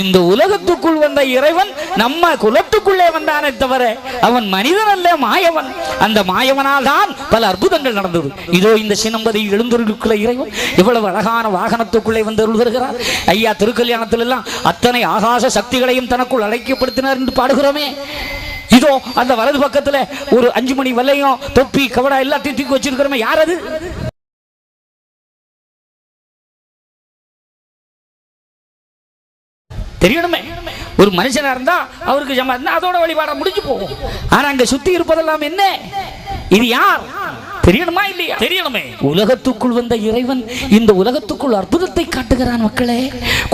இந்த உலகத்துக்குள் வந்த இறைவன் நம்ம குலத்துக்குள்ளே வந்தானே தவிர அவன் மனிதன் அல்ல மாயவன். அந்த மாயவனால் தான் பல அற்புதங்கள் நடந்தது. இதோ இந்த சினம்பதி எழுந்தொருக்குள்ள இறைவன் இவ்வளவு அழகான வாகனத்துக்குள்ளே வந்து வருகிறார் ஐயா திருக்கல்யாணத்தில் எல்லாம் அத்தனை ஆகாச சக்திகளையும் தனக்குள் அழைக்கப்படுத்தினார் என்று பாடுகிறோமே. இதோ அந்த வலது பக்கத்துல ஒரு அஞ்சு மணி வல்லையும் தொப்பி கவடா எல்லாத்தையும் தூக்கி வச்சிருக்கிறோமே. யார் அது? தெரியணுமே. ஒரு மனுஷனா இருந்தா அவருக்கு இருந்தா அதோட வழிபாட முடிஞ்சு போகும். ஆனா அங்க சுத்தி இருப்பதெல்லாம் என்ன? இது யார்? தெரியணுமா இல்லையா? தெரியணுமே. உலகத்துக்குள் வந்த இறைவன் இந்த உலகத்துக்குள் அற்புதத்தை காட்டுகிறான் மக்களே.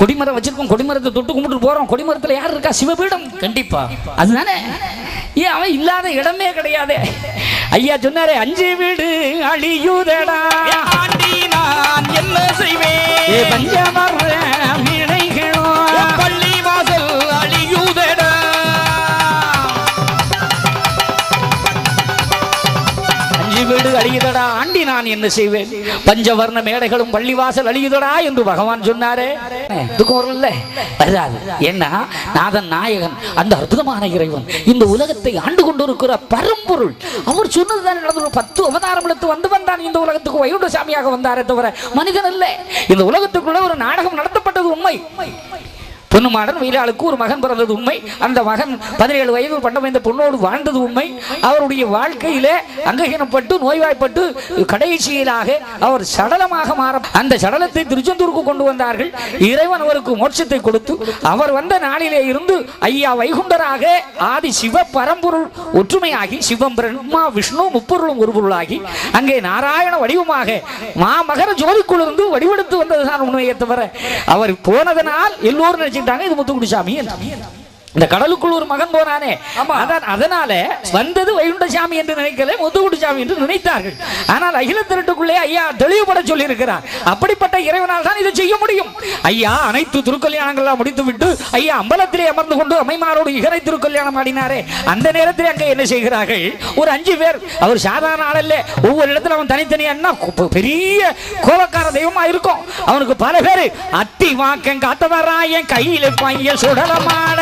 கொடிமரம் வச்சிருக்கோம் கொடிமரத்தை தொட்டு கும்பிட்டு போறோம். கொடிமரத்துல யார் இருக்கா? சிவபீடம். கண்டிப்பா. அதுதானே? ஏன் அவன் இல்லாத இடமே கிடையாது. ஐயா சொன்னாரே அஞ்சு வீடு அழியுதடா. நான் என்ன செய்வேன்? வீடு அழியுதடா ஆண்டி நான் என்ன செய்வேன்? பஞ்சவர்ண மேடைகளும் பள்ளிவாசல் அழியுதடா என்று பகவான் சொன்னாரே. துக்கம் வராது. ஏன்னா நாதன் நாயகன் அந்த அற்புதமான இறைவன் இந்த உலகத்தை ஆண்டு கொண்டிருக்கிற பரம்பொருள். அவர் சொன்னதுதான் நடந்து பத்து அவதாரம் எடுத்து வந்து வந்தான் இந்த உலகத்துக்கு வைகுண்ட சாமியாக வந்தாரே தவிர மனிதன் அல்ல. இந்த உலகத்துக்குள்ள ஒரு நாடகம் நடத்தப்பட்டது உண்மை. பொன்னுமாடன் வீராளுக்கு ஒரு மகன் பிறந்தது உண்மை. அந்த மகன் பதினேழு வயது பண்டமைந்த பொண்ணோடு வாழ்ந்தது உண்மை. அவருடைய வாழ்க்கையிலே அங்ககீனப்பட்டு நோய்வாய்ப்பட்டு கடைசியிலாக அவர் சடலமாக மாற அந்த சடலத்தை திருச்செந்தூருக்கு கொண்டு வந்தார்கள். இறைவன் அவருக்கு மோட்சத்தை கொடுத்து அவர் வந்த நாளிலே இருந்து ஐயா வைகுண்டராக ஆதி சிவ பரம்பொருள் ஒற்றுமையாகி சிவம் பிரம்மா விஷ்ணு முப்பொருளும் ஒரு பொருளாகி அங்கே நாராயண வடிவமாக மாமகர ஜோதிக்குள்ளிருந்து வடிவெடுத்து வந்ததுதான் உண்மையை தவிர அவர் போனதனால் எல்லோரும் நினைச்சு இது முத்துக்குடி சாமி என்று. இந்த கடலுக்குள் ஒரு மகன் போனானே. அதான் அதனால வந்தது வைகுண்ட சாமி என்று நினைக்கல முத்துக்குடி சாமி என்று நினைத்தார்கள். ஆனால் அகில திருட்டுக்குள்ளே ஐயா தெளிவுபட சொல்லி இருக்கிறார் அப்படிப்பட்ட இறைவனால் தான் இதை செய்ய முடியும். ஐயா அனைத்து திருக்கல்யாணங்கள்லாம் முடித்து விட்டு ஐயா அம்பலத்திலே அமர்ந்து கொண்டு அம்மைமாரோடு இகரை திருக்கல்யாணம் ஆடினாரே. அந்த நேரத்தில் அங்கே என்ன செய்கிறார்கள்? ஒரு அஞ்சு பேர். அவர் சாதாரண ஆள் அல்ல ஒவ்வொரு இடத்துல அவன் தனித்தனியா பெரிய கோபக்கார தெய்வமா இருக்கும். அவனுக்கு பல பேரு அத்தி வாக்கன் காத்தவராயன் கையில பையன் சுடலமான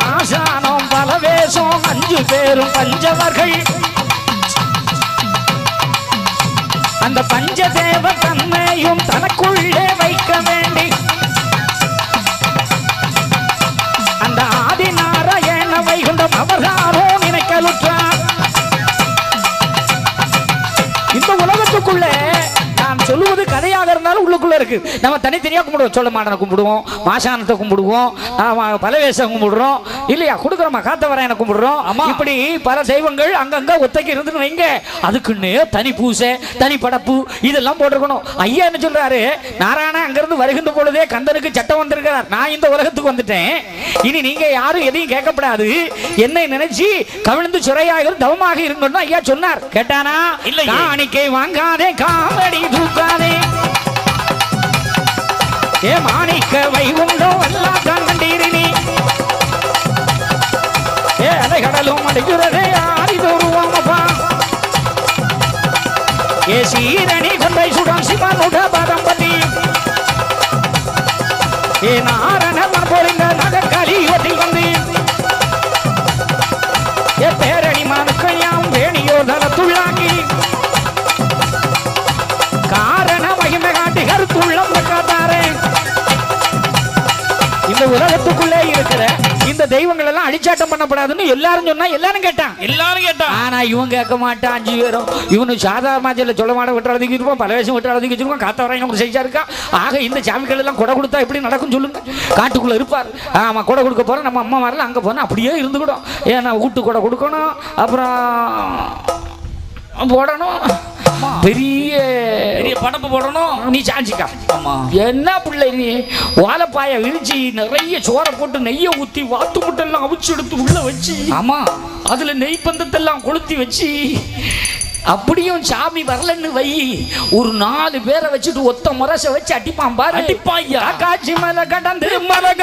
மாசானம் பல வேஷம் அஞ்சு பேரும் பஞ்சவர்கள். அந்த பஞ்சதேவ தன்மையும் தனக்குள்ளே வைக்க வேண்டி இருக்கு. நம்ம தனித்தனியா கும்பிடுவோம். சோழ மாடனை கும்பிடுவோம் மாசானத்தை கும்பிடுவோம் பலவேசம் கும்பிடுறோம். இல்லையா? கொடுக்குறோமா காத்தவராயனை கும்பிடுறோம். இப்படி பல தெய்வங்கள் அங்கங்க ஒத்தைக்கு இருந்துன்னு வைங்க. அதுக்குன்னு தனி பூசை தனி படப்பு இதெல்லாம் போட்டிருக்கணும். ஐயா என்ன சொல்றாரு? நாராயணன் அங்கிருந்து வருகின்ற பொழுதே கந்தனுக்கு சட்டம் வந்திருக்கிறார். நான் இந்த உலகத்துக்கு வந்துட்டேன். இனி நீங்க யாரும் எதையும் கேட்கப்படாது. என்னை நினைச்சு கவிழ்ந்து சுரையாக தவமாக இருங்கன்னு ஐயா சொன்னார். கேட்டானா? இல்லையே. காணிக்கை வாங்காதே காவடி தூக்காதே. ஏ மாணிக்க வைகுண்டோ எல்லாம் தான் கண்டீரினி ஏ அலை கடலும் அடிக்கிறதே ஆரிதோருவாமப்பா ஏ சீரணி கொண்டை சுடம் சிவனுட பதம்பதி. ஏ நாரண உலகத்துக்குள்ளே இருக்கிற இந்த தெய்வங்கள் எல்லாம் அடிச்சாட்டம் பண்ணப்படாதுன்னு எல்லாரும் சொன்னா எல்லாரும் கேட்டான். எல்லாரும் கேட்டான். ஆனா இவன் கேட்க மாட்டான் அஞ்சு பேரும் இவனு சாதாரண சொல்ல மாட விட்டுறதுக்கு இருப்பான் பல வேஷம் விட்டுறதுக்கு வச்சிருப்பான் காத்த வரையும் ஒரு செஞ்சா இருக்கா? ஆக இந்த சாமிகள் எல்லாம் கொடை கொடுத்தா எப்படி நடக்கும் சொல்லுங்க. காட்டுக்குள்ள இருப்பார். ஆமா கொடை கொடுக்க போறோம் நம்ம அம்மா வரல அங்க போனா அப்படியே இருந்துக்கிடும் ஏன்னா வீட்டு கொடை கொடுக்கணும் அப்புறம் போடணும். பெரிய பெரிய படப்பு போடணும். நீ சாஞ்சிக்கா. என்ன பிள்ளை நீ? வாழைப்பாய விரிச்சு நிறைய சோறை போட்டு நெய்யை ஊத்தி வாத்து முட்டெல்லாம் அவிச்சு எடுத்து உள்ள வச்சு ஆமா. அதுல நெய் பந்தத்தெல்லாம் கொளுத்தி வச்சு அப்படியும் சாமி வரலன்னு வை. ஒரு நாலு பேரை வச்சுட்டு ஒத்த முரச வச்சு அடிப்பான் பாரு. அடிப்பாய்யா. காட்சி மலை கடந்து மலை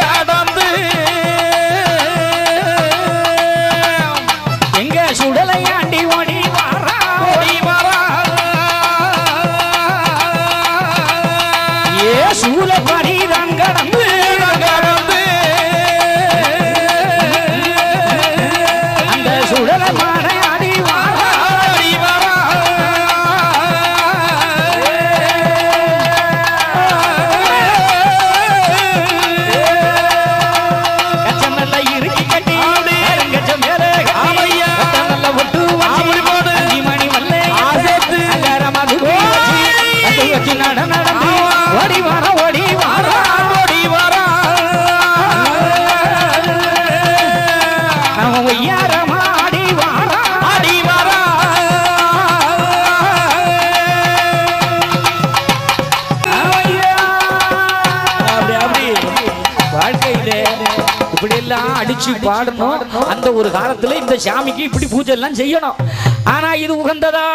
அடிச்சு பாடணும். அந்த ஒரு காலத்துல இந்த சாமிக்கு இப்படி பூஜை எல்லாம் செய்யணும். ஆனா இது உகந்ததா?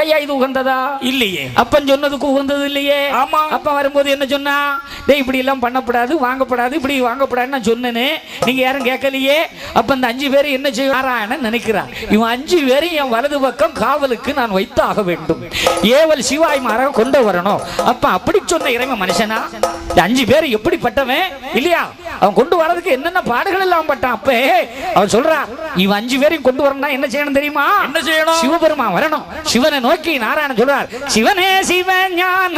ஐயா இது உகந்ததா? இல்லையே. அப்பன் சொன்னதுக்கு உகந்தது இல்லையே. ஆமா. அப்ப வரும்போது என்ன சொன்னா? டேய் இப்படி எல்லாம் பண்ணப்படாது வாங்கப்படாது இப்படி வாங்கப்படாதுன்னு நான் சொன்னேனே. நீங்க யாரும் கேட்கலையே? அப்ப இந்த அஞ்சு பேர் என்ன செய்ய நாராயணன் நினைக்கிறான் இவன் அஞ்சு பேரும் என் வலது பக்கம் காவலுக்கு நான் வைத்து ஆக வேண்டும். ஏவல் சிவாய் மாறாக கொண்டு வரணும். அப்ப அப்படி சொன்ன இறைவன் மனுஷனா? இந்த அஞ்சு பேர் எப்படிப்பட்டவன்? இல்லையா? அவன் கொண்டு வரதுக்கு என்னென்ன பாடுகள் எல்லாம் பட்டான்? அப்ப அவன் சொல்றான் இவன் அஞ்சு பேரையும் கொண்டு வரணும்னா என்ன செய்யணும் தெரியுமா? என்ன செய்யணும்? சிவபெருமான் வரணும். சிவனை நோக்கி நாராயணன் சொல்றார் சிவனே சிவஞான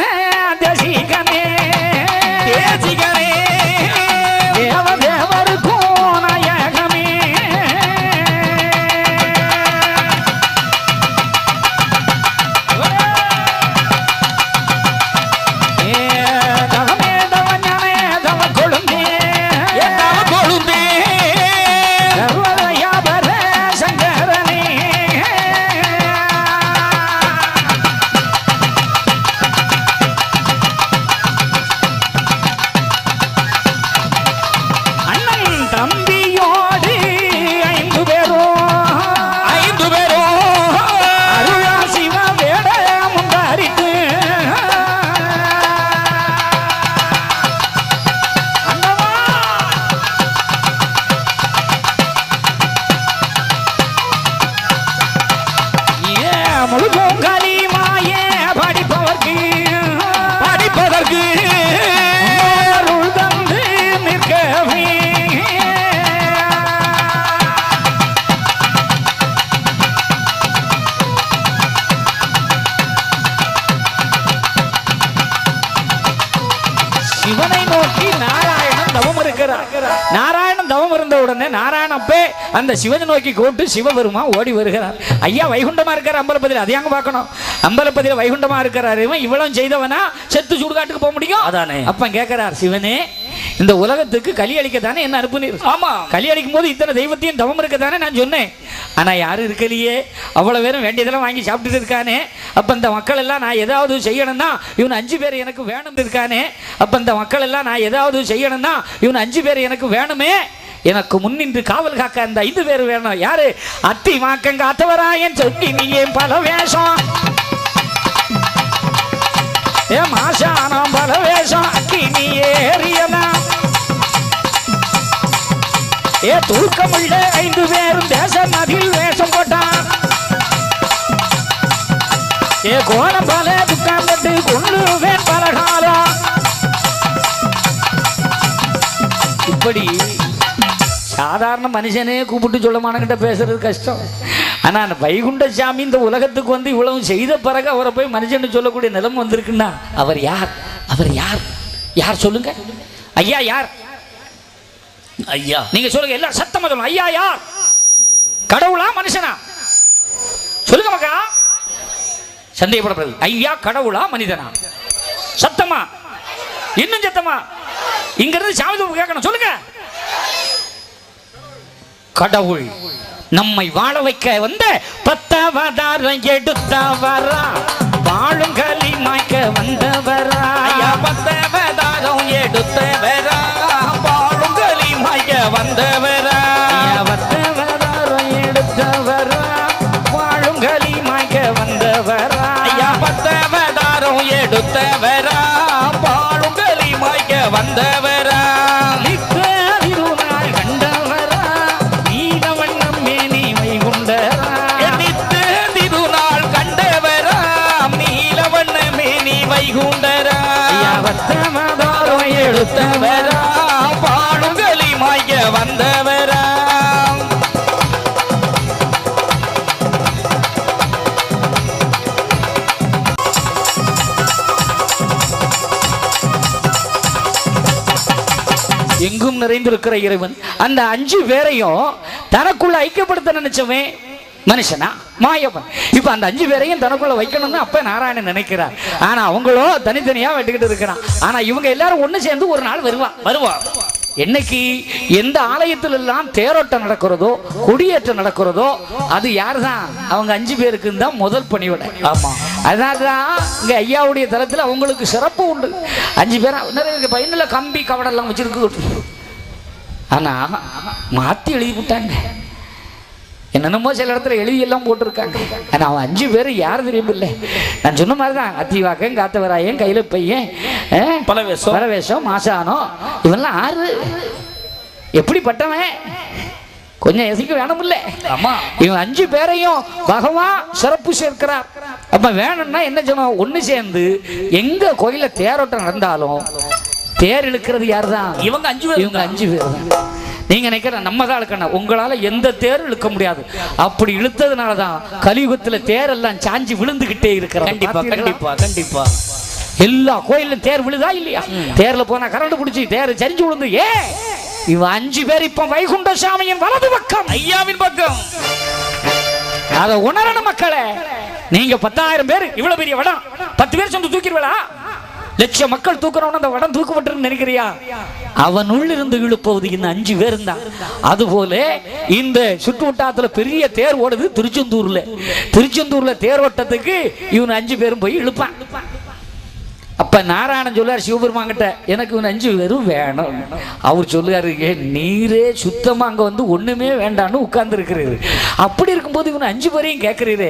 தேசிகனே தேசிகனே தேவ இருக்கிறார் நாராயணன் தவம் இருந்த உடனே நாராயணப்பே அந்த சிவனை நோக்கி கூட்டு சிவபெருமா ஓடி வருகிறார். ஐயா வைகுண்டமா இருக்கார் அம்பலப்பதியில் அதை அங்க பார்க்கணும்? அம்பலப்பதியில் வைகுண்டமா இருக்கிறார் இவன் இவ்வளவு செய்தவனா செத்து சுடுகாட்டுக்கு போக முடியும்? அதானே. அப்ப கேட்கிறார் சிவனே இந்த உலகத்துக்கு கலி அளிக்கத்தானே என்ன அனுப்புனீர்? ஆமா. கலி அளிக்கும் போது இத்தனை தெய்வத்தையும் தவம் இருக்கத்தானே நான் சொன்னேன். ஆனா யாரும் இருக்கலையே. அவ்வளவு பேரும் வேண்டியதெல்லாம் வாங்கி சாப்பிட்டுட்டு இருக்கானே. அப்ப இந்த மக்கள் எல்லாம் நான் ஏதாவது செய்யணும்னா இவன் அஞ்சு பேர் எனக்கு வேணும் இருக்கானே. அப்ப இந்த மக்கள் எல்லாம் நான் ஏதாவது செய்யணும்னா இவன் அஞ்சு பேர் எனக்கு வேணுமே. எனக்கு முன்னின்று காவல் காக்க அந்த ஐந்து பேர் வேணும். யாரு? அத்தி மாக்கங்க அத்தவராயன் சொல்லி நீ ஏன் பல வேஷம்? ஏ மாசானம் பல வேஷம் அக்கி நீ ஏ தூக்கமுள்ள ஐந்து பேரும் தேச நதியில் வேஷம் போட்டான் ஏ கோலம் பல துக்கம் போட்டு கொள்ளுவேன் பலகாலம் இப்படி சாதாரண மனுஷனே கூப்பிட்டு சொல்லமானங்கிட்ட பேசுறது கஷ்டம். ஆனா அந்த வைகுண்ட சாமி இந்த உலகத்துக்கு வந்து இவ்வளவு செய்த பிறகு அவரை போய் மனுஷன் சொல்லக்கூடிய நிலைமை வந்திருக்குன்னா அவர் யார்? அவர் யார்? யார் சொல்லுங்க? ஐயா யார்? ஐயா. நீங்க சொல்லுங்க எல்லாரும் சத்தமா சொல்லுங்க. ஐயா யார்? கடவுளா மனுஷனா? சொல்லுங்க மக்கா. சந்தேகப்படப்படுது ஐயா கடவுளா மனிதனா? சத்தமா? இன்னும் சத்தமா? இங்க இருந்து சாமி கேட்கணும். சொல்லுங்க. கடவுள். நம்மை வாழ வைக்க வந்த பத்தவதாரம் எடுத்தவரா. வாழும் களி மாய்க்க வந்தவரா. பத்தவதாரம் எடுத்தவரா. பாழுங்களி மாய்க்க வந்தவரா. பத்தவதாரம் எடுத்தவரா எடுத்தவரா மாய்க்க வந்தவரா? எங்கும் நிறைந்திருக்கிற இறைவன். அந்த அஞ்சு பேரையும் தனக்குள்ள ஐக்கியப்படுத்த நினைச்சவன் மனுஷனா? மாயவன். இப்ப அந்த அஞ்சு பேரையும் தனக்குள்ள வைக்கணும்னு அப்ப நாராயணன் நினைக்கிறார். ஆனா அவங்களோ தனித்தனியா வெட்டுக்கிட்டு இருக்கிறான். ஆனா இவங்க எல்லாரும் ஒண்ணு சேர்ந்து ஒரு நாள் வருவான் வருவா. என்னைக்கு எந்த ஆலயத்தில் எல்லாம் தேரோட்டம் நடக்கிறதோ கொடியேற்றம் நடக்கிறதோ அது யாருதான்? அவங்க அஞ்சு பேருக்கு தான் முதல் பணிவிடை. ஆமா. அதனால்தான் இங்க ஐயாவுடைய தளத்தில் அவங்களுக்கு சிறப்பு உண்டு. அஞ்சு பேரா நிறைய பையனில் கம்பி கவடெல்லாம் வச்சிருக்கு. ஆனா மாத்தி எழுதி விட்டாங்க. என்னென்னமோ சில இடத்துல எழுதி எல்லாம் போட்டிருக்காங்க. ஆனா அவன் அஞ்சு பேர் யார் தெரியுமில்ல? நான் சொன்ன மாதிரி தான் அத்திவாக்கன் காத்தவராயன் கையில பையன் பலவேஷம். பலவேஷம் மாசானம் இவன்லாம் ஆறு. எப்படிப்பட்டவன்? கொஞ்சம் எசிக்க வேணுமில்ல. ஆமா. இவன் அஞ்சு பேரையும் பகவான் சிறப்பு சேர்க்கிறார். அப்ப வேணும்னா என்ன சொன்னோம் ஒண்ணு சேர்ந்து எங்க கோயில தேரோட்டம் நடந்தாலும் தேர் இழுக்கிறது யாருதான்? இவங்க அஞ்சு பேர் இவங்க அஞ்சு பேர் தான். நீங்க நினைக்கிற நம்ம தான் இழுக்கணும் உங்களால எந்த தேரும் இழுக்க முடியாது. அப்படி இழுத்ததுனால தான் கலியுகத்துல தேர் எல்லாம் சாஞ்சி விழுந்துகிட்டே இருக்கிறது கண்டிப்பா? கண்டிப்பா கண்டிப்பா. எல்லா கோயிலும் தேர் விழுதா இல்லையா? தேர்ல போனா கரண்ட் பிடிச்சி தேர் சரிஞ்சு விழுந்து ஏ! இவன் அஞ்சு பேர் இப்ப வைகுண்ட சாமியின் வலது பக்கம். ஐயாவின் பக்கம். அதை உணரணும் மக்களே. நீங்க பத்தாயிரம் பேர் இவ்வளவு பெரிய வடம். பத்து பேர் சேர்ந்து தூக்கிடுவா லட்சம் மக்கள் தூக்குறவன அந்த வடம் தூக்கப்பட்டிருன்னு நினைக்கிறியா? அவன் உள்ளிருந்து இழுப்பது இந்த அஞ்சு பேர் தான் அதுபோல இந்த சுற்று வட்டாரத்துல பெரிய தேர் ஓடுது திருச்செந்தூர்ல. திருச்செந்தூர்ல தேர் ஓட்டத்துக்கு இவன் அஞ்சு பேரும் போய் இழுப்பான். அப்ப நாராயணன் சொல்லுவார் சிவபெருமான் கிட்ட எனக்கு இவன் அஞ்சு பேரும் வேணும். அவர் சொல்லுவாரு "ஏ, நீரே சுத்தமா அங்க வந்து ஒண்ணுமே வேண்டாம்னு உட்கார்ந்து இருக்கிறாரு அப்படி இருக்கும்போது இவன் அஞ்சு பேரையும் கேட்கிறீரே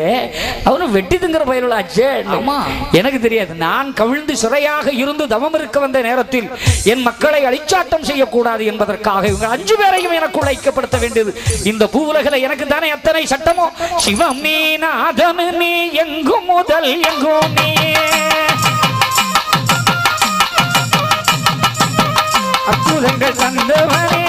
அவனும் வெட்டி திங்கிற பயிர்களாச்சே ஆமா. எனக்கு தெரியாது. நான் கவிழ்ந்து சிறையாக இருந்து தவம் இருக்க வந்த நேரத்தில் என் மக்களை அழிச்சாட்டம் செய்யக்கூடாது என்பதற்காக இவங்க அஞ்சு பேரையும் எனக்குள் ஐக்கியப்படுத்த வேண்டியது. இந்த பூவுலகில் எனக்கு தானே அத்தனை சட்டமோ? சிவம் நீ நாதம் நீ எங்கும் முதல் எங்கும் நீ அற்புதங்கள் தந்தவனே